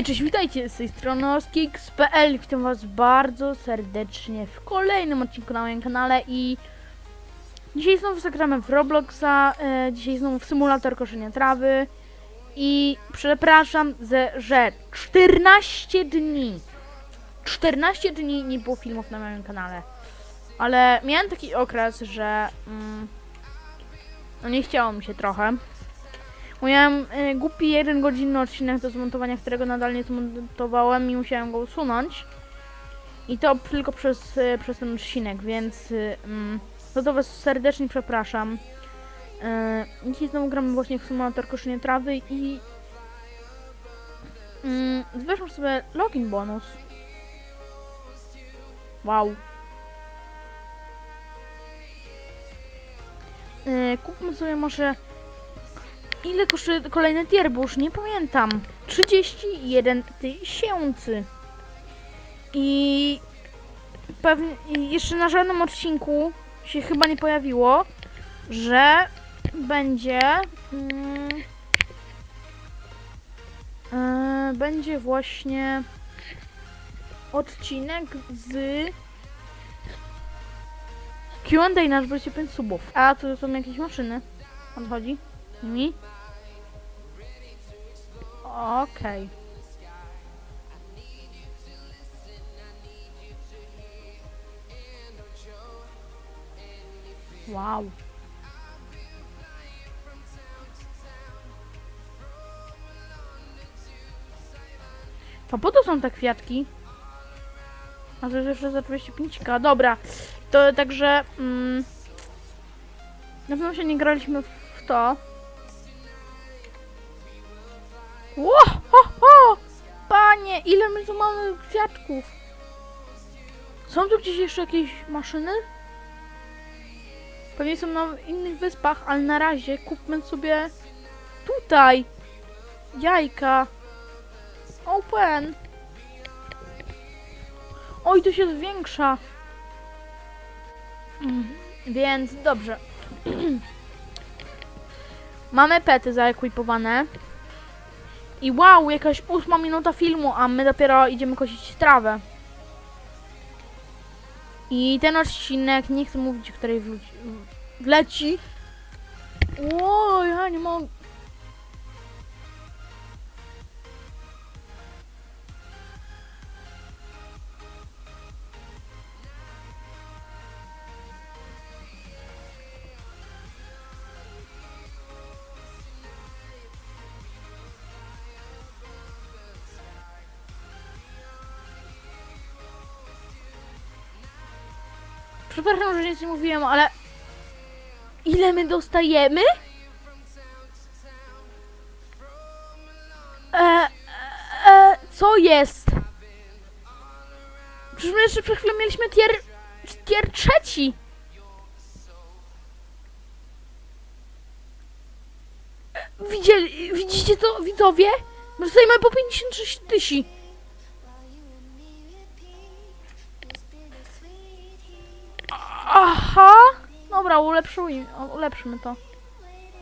Hej, cześć, witajcie z tej strony oskix.pl Witam was bardzo serdecznie w kolejnym odcinku na moim kanale i dzisiaj znowu zagramy w Robloxa, e, dzisiaj znowu w symulator koszenia trawy i przepraszam, ze, że 14 dni 14 dni nie było filmów na moim kanale, ale miałem taki okres, że mm, no nie chciało mi się trochę Miałem y, głupi jeden godzinny odcinek do zmontowania, którego nadal nie zmontowałem i musiałem go usunąć. I to tylko przez, y, przez ten odcinek, więc y, za to was serdecznie przepraszam. Y, dzisiaj znowu gramy właśnie w symulator koszenia trawy i mm, zbierzmy sobie login bonus. Wow. Y, kupmy sobie może Ile kosztuje kolejny tier, bo już nie pamiętam. 31 tysięcy. I pewnie jeszcze na żadnym odcinku się chyba nie pojawiło, że będzie e, będzie właśnie odcinek z Q&A na 25 subów. A tu są jakieś maszyny. Odchodzi mi. Okej. Wow. To po to są te kwiatki. A to jest jeszcze za 25k. Dobra. To także... Mm, na pewno się nie graliśmy w to. Ło, ho, ho! Panie, ile my tu mamy kwiatków? Są tu gdzieś jeszcze jakieś maszyny? Pewnie są na innych wyspach, ale na razie kupmy sobie tutaj jajka. Open. Oj, to się zwiększa. Mm, Więc dobrze. Mamy pety zaekwipowane. I wow, jakaś ósma minuta filmu, a my dopiero idziemy kosić trawę. I ten odcinek, nie chcę mówić, której wleci. wleci. Ło, ja nie mogę. Przepraszam, że nic nie mówiłem, ale... Ile my dostajemy? E, e, co jest? Przecież my jeszcze przed chwilą mieliśmy tier... tier trzeci. E, Widzieli, widzicie to, widzowie? My dostajemy po 56 tysięcy. Ulepszuj, ulepszmy to.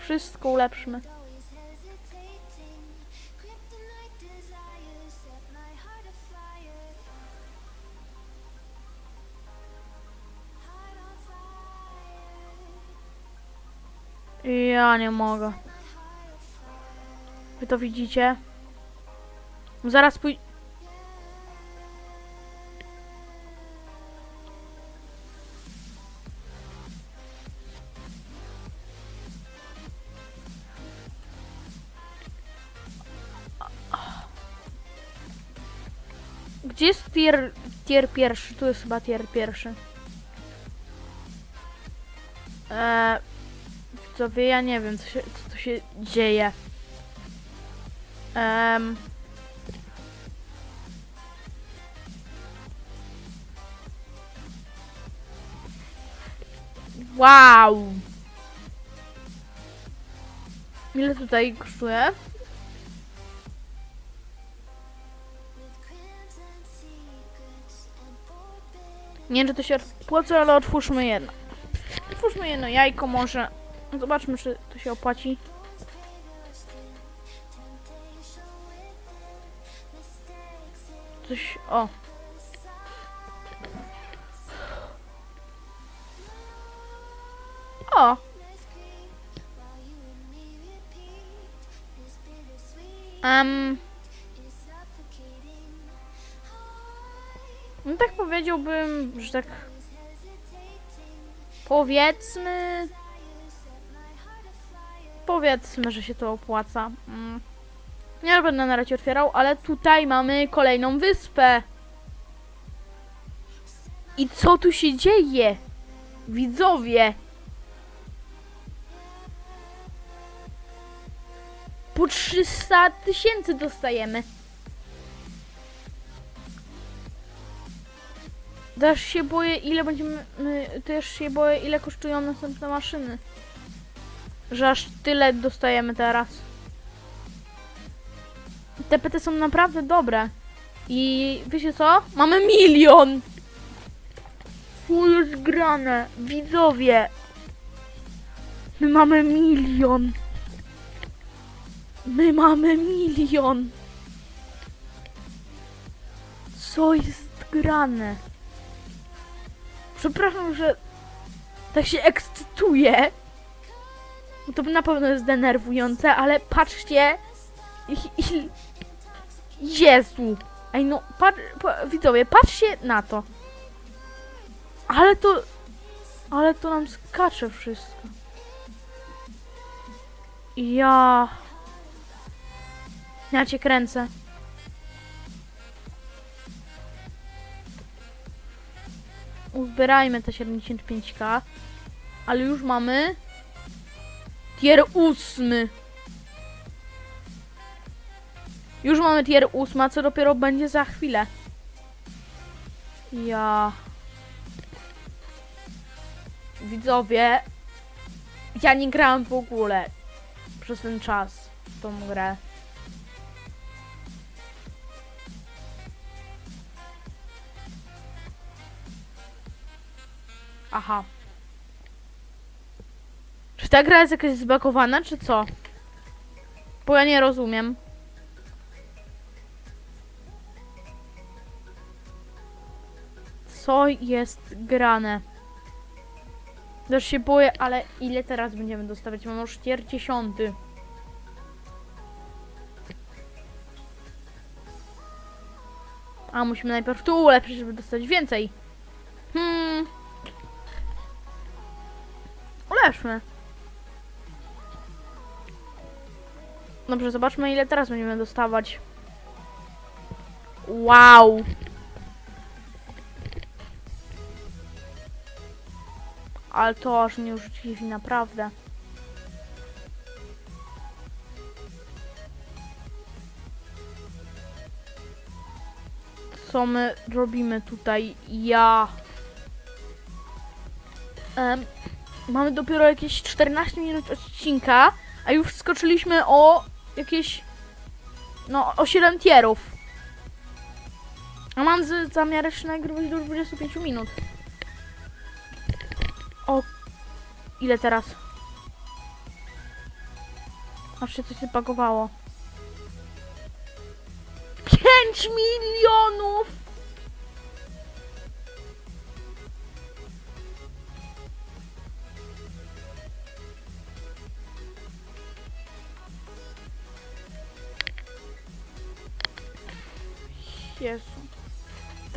Wszystko ulepszmy. Ja nie mogę. Wy to widzicie? Zaraz pój... tier, tier pierwszy? Tu jest chyba tier pierwszy. Eee, co wie, ja nie wiem, co, się, co tu się dzieje. Ehm. Wow! Ile tutaj kosztuje? Nie wiem, czy to się opłaca, ale otwórzmy jedno. Otwórzmy jedno jajko może. Zobaczmy, czy to się opłaci. Coś... O. O! Um, no tak powiedziałbym, że tak powiedzmy powiedzmy, że się to opłaca. Mm. Nie będę na razie otwierał, ale tutaj mamy kolejną wyspę. I co tu się dzieje? Widzowie! Po 300 tysięcy dostajemy. Też się boję, ile będziemy. Też się boję, ile kosztują następne maszyny. Że aż tyle dostajemy teraz. Te pety są naprawdę dobre. I wiecie co? Mamy milion! Tu jest grane. Widzowie. My mamy milion. My mamy milion. Co jest grane? Przepraszam, że tak się ekscytuję. To na pewno jest denerwujące, ale patrzcie. Jezu. Ej no, patrz, pa, widzowie, patrzcie na to. Ale to... Ale to nam skacze wszystko. Ja... Ja cię kręcę. Uzbierajmy te 75k. Ale już mamy... Tier 8. Już mamy tier 8, a co dopiero będzie za chwilę. Ja... Widzowie, ja nie grałem w ogóle przez ten czas w tą grę. Aha. Czy ta gra jest jakaś zbagowana, czy co? Bo ja nie rozumiem. Co jest grane? Też się boję, ale ile teraz będziemy dostawać? Mam już tier 10. A musimy najpierw tu ulepszyć, żeby dostać więcej. Ulepszmy. Dobrze, zobaczmy ile teraz będziemy dostawać. Wow. Ale to aż mnie już naprawdę. Co my robimy tutaj? Ja. Em, mamy dopiero jakieś 14 minut odcinka, a już skoczyliśmy o jakieś. No, o 7 tierów. A mam z, zamiar jeszcze nagrywać do 25 minut. O, ile teraz? Aż się coś zapakowało. 5 milionów!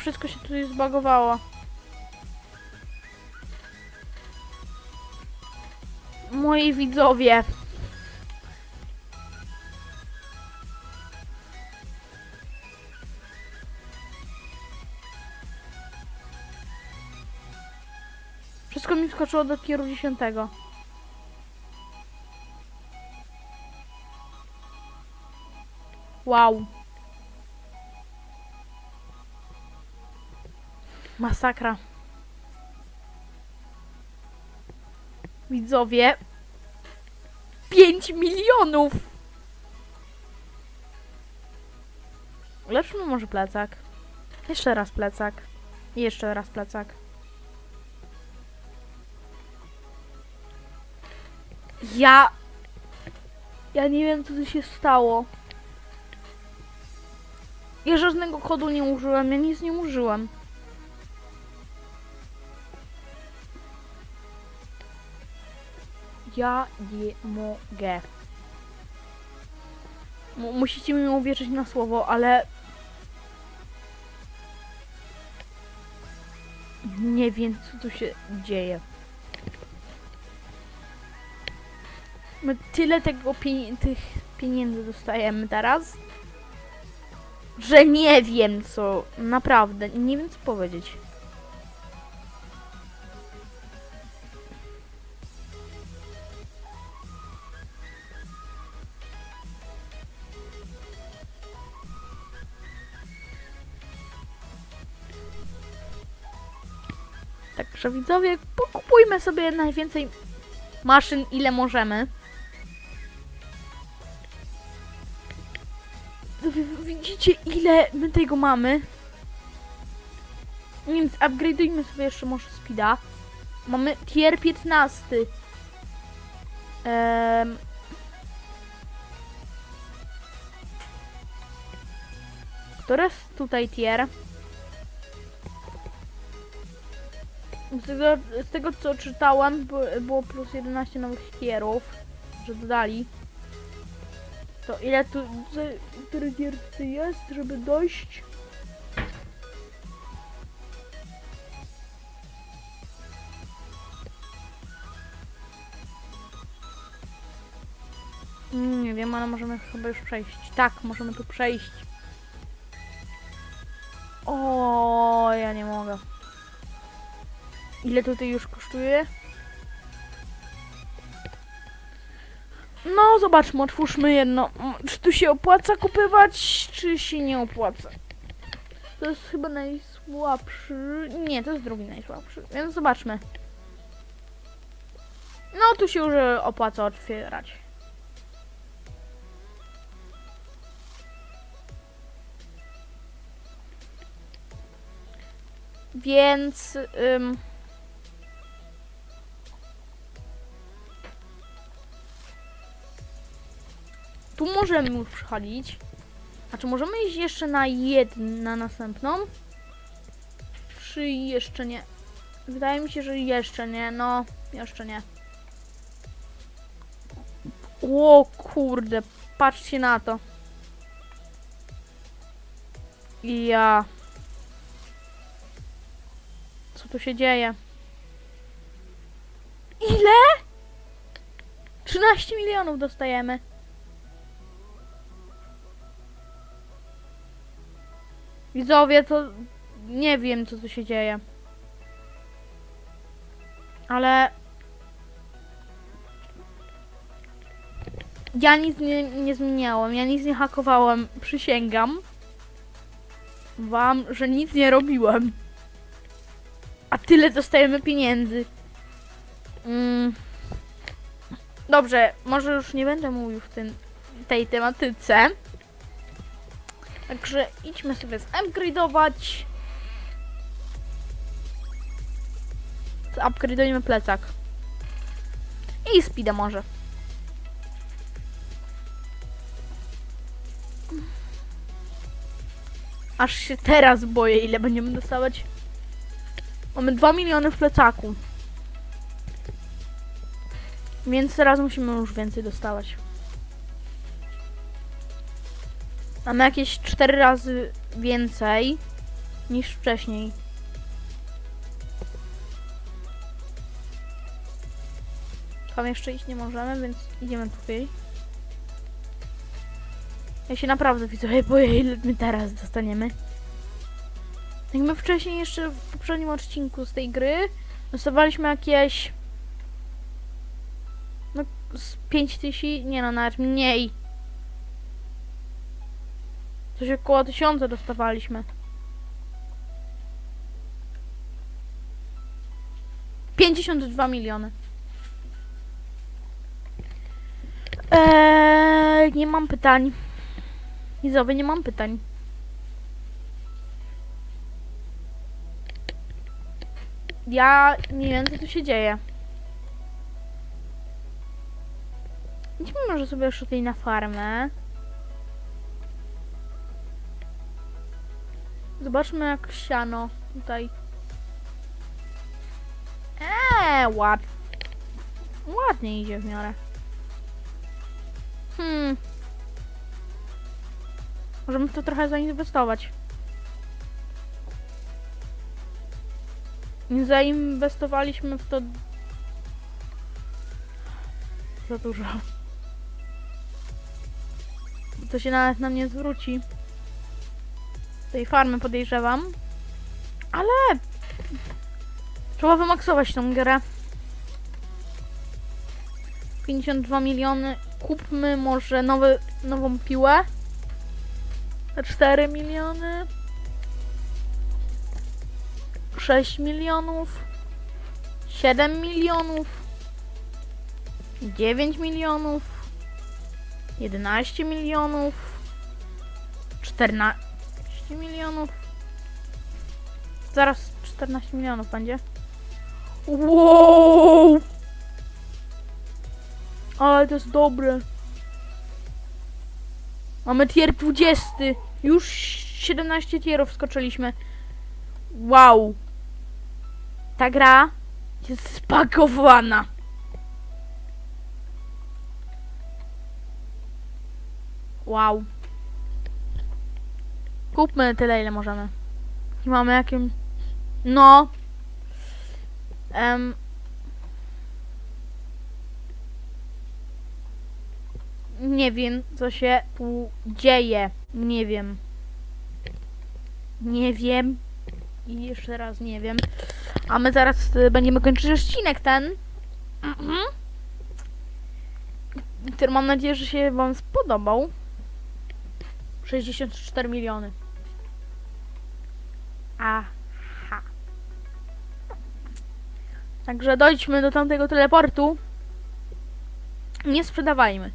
Wszystko się tutaj zbagowało. moi widzowie. Wszystko mi skoczyło do tieru 10. Wow. Masakra. Widzowie. 5 milionów! Lepszmy może plecak. Jeszcze raz plecak. Jeszcze raz plecak. Ja... Ja nie wiem, co tu się stało. Ja żadnego kodu nie użyłem, ja nic nie użyłem. Ja nie mogę. Mu- Musicie mi uwierzyć na słowo, ale... Nie wiem, co tu się dzieje. My tyle tego pie- tych pieniędzy dostajemy teraz, że nie wiem co, naprawdę, nie wiem co powiedzieć. Także widzowie, pokupujmy sobie najwięcej maszyn, ile możemy. Widzicie, ile my tego mamy? Więc upgrade'ujmy sobie jeszcze może speeda. Mamy tier 15. Um, Który jest tutaj tier? Z tego, z tego co czytałem, by- było plus 11 nowych tierów, że dodali. To ile tu, który tier tu jest, żeby dojść? Mm, Nie wiem, ale możemy chyba już przejść. Tak, możemy tu przejść. O, ja nie mogę. Ile tutaj już kosztuje? No, zobaczmy, otwórzmy jedno. Czy tu się opłaca kupywać, czy się nie opłaca? To jest chyba najsłabszy. Nie, to jest drugi najsłabszy, więc zobaczmy. No, tu się już opłaca otwierać. Więc. Ym, tu możemy już przychodzić. A czy możemy iść jeszcze na jedną, na następną? Czy jeszcze nie? Wydaje mi się, że jeszcze nie. No, jeszcze nie. O kurde, patrzcie na to. Ja. Co tu się dzieje? Ile? 13 milionów dostajemy. Widzowie, to nie wiem, co tu się dzieje. Ale... Ja nic nie, nie zmieniałem, ja nic nie hakowałem, przysięgam wam, że nic nie robiłem. A tyle dostajemy pieniędzy. Mm. Dobrze, może już nie będę mówił w tym, tej tematyce. Także idźmy sobie zupgrade'ować. Upgrade'ujmy plecak. I speeda może. Aż się teraz boję, ile będziemy dostawać. Mamy 2 miliony w plecaku. Więc teraz musimy już więcej dostawać. Mamy jakieś 4 razy więcej niż wcześniej. Tam jeszcze iść nie możemy, więc idziemy tutaj. Ja się naprawdę widzę, boję ile my teraz dostaniemy. Jak my wcześniej jeszcze w poprzednim odcinku z tej gry dostawaliśmy jakieś no z 5000, nie no nawet mniej. Coś około 1000 dostawaliśmy. 52 miliony. Eee, nie mam pytań. Widzowie, nie mam pytań. Ja nie wiem, co tu się dzieje. Idźmy może sobie już tutaj na farmę. Zobaczmy jak siano tutaj. Eee, ład... Ładnie idzie w miarę. Hmm. Możemy to trochę zainwestować. Zainwestowaliśmy w to za dużo. To się nawet nam nie zwróci. Tej farmy podejrzewam. Ale trzeba wymaksować tą grę. 52 miliony. Kupmy może nowy, nową piłę. Za 4 miliony. 6 milionów. 7 milionów. 9 milionów. 11 milionów. 14 milionów. Zaraz 14 milionów będzie. Wow! Ale to jest dobre. Mamy tier 20. Już 17 tierów skoczyliśmy. Wow. Ta gra jest spakowana. Wow. Kupmy tyle, ile możemy. Mamy jakim... No. Em. Nie wiem, co się tu dzieje. Nie wiem. Nie wiem. I jeszcze raz nie wiem. A my zaraz y, będziemy kończyć odcinek ten. Mhm. Który mam nadzieję, że się Wam spodobał. 64 miliony. Aha. Także dojdźmy do tamtego teleportu. Nie sprzedawajmy.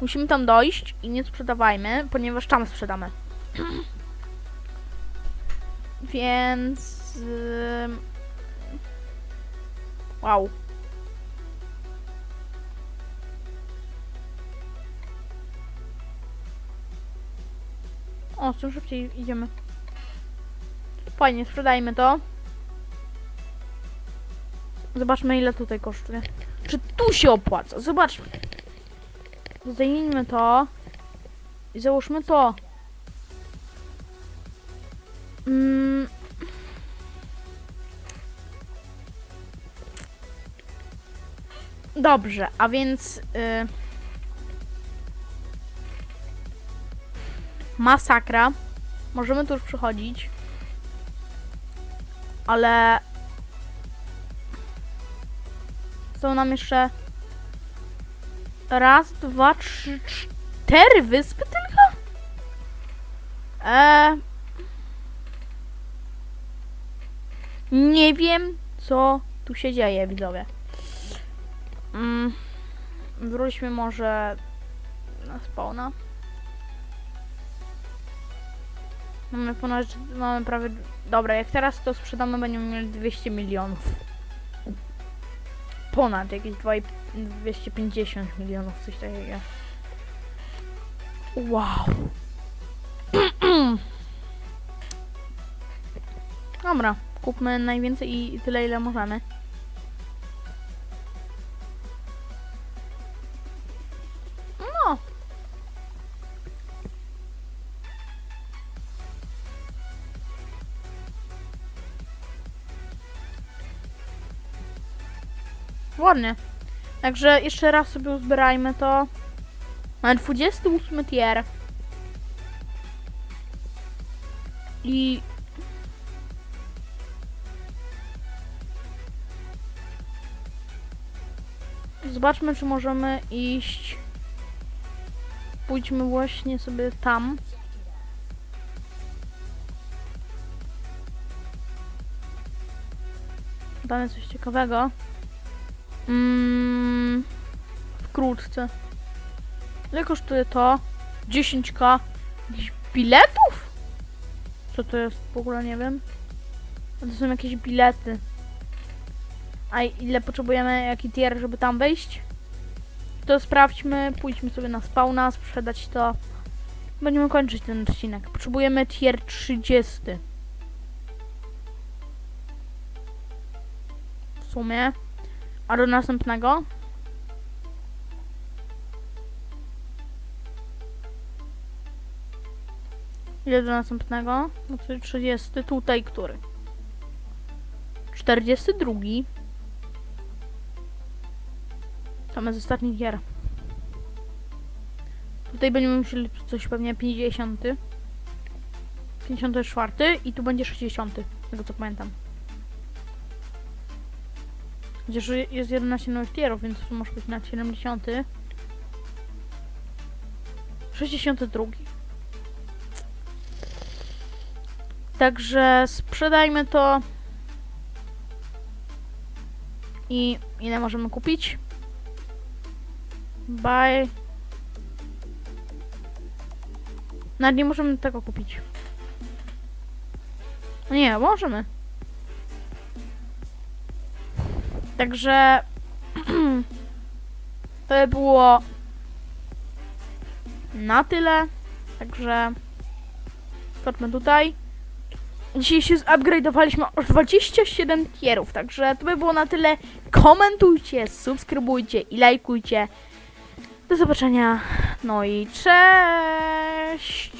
Musimy tam dojść i nie sprzedawajmy, ponieważ tam sprzedamy. Więc... Wow. O, tym szybciej idziemy. Fajnie, sprzedajmy to. Zobaczmy ile tutaj kosztuje. Czy tu się opłaca? Zobaczmy. Zdejmijmy to. I załóżmy to. Mm. Dobrze, a więc... Y... Masakra. Możemy tu już przychodzić. Ale... Są nam jeszcze... Raz, dwa, trzy, cztery wyspy tylko? Eee... Nie wiem, co tu się dzieje, widzowie. Mm, wróćmy może na spawna. Mamy ponad, mamy prawie, dobra, jak teraz to sprzedamy, będziemy mieli 200 milionów. Ponad jakieś 2 i- 250 milionów, coś takiego. Wow. Dobra, kupmy najwięcej i tyle ile możemy. Ładnie. Także jeszcze raz sobie uzbierajmy to. Mamy 28 tier. I Zobaczmy, czy możemy iść. Pójdźmy właśnie sobie tam. Jest coś ciekawego. Mm, wkrótce. Ile kosztuje to? 10k. Jakichś biletów? Co to jest? W ogóle nie wiem. To są jakieś bilety. A ile potrzebujemy, jaki tier, żeby tam wejść? To sprawdźmy, pójdźmy sobie na spawna, sprzedać to będziemy kończyć ten odcinek. Potrzebujemy tier 30. W sumie. A do następnego? Ile do następnego? No to 30. Tutaj który? 42. Tam jest ostatni gier. Tutaj będziemy musieli coś pewnie 50. 54 i tu będzie 60. z Tego co pamiętam. Chociaż jest 11 nowych tierów, więc to może być na 70. 62. Także sprzedajmy to. I ile możemy kupić? Buy. Nawet nie możemy tego kupić. No Nie, możemy. Także to by było na tyle. Także chodźmy tutaj. Dzisiaj się zupgrade'owaliśmy o 27 tierów, także to by było na tyle. Komentujcie, subskrybujcie i lajkujcie. Do zobaczenia. No i cześć!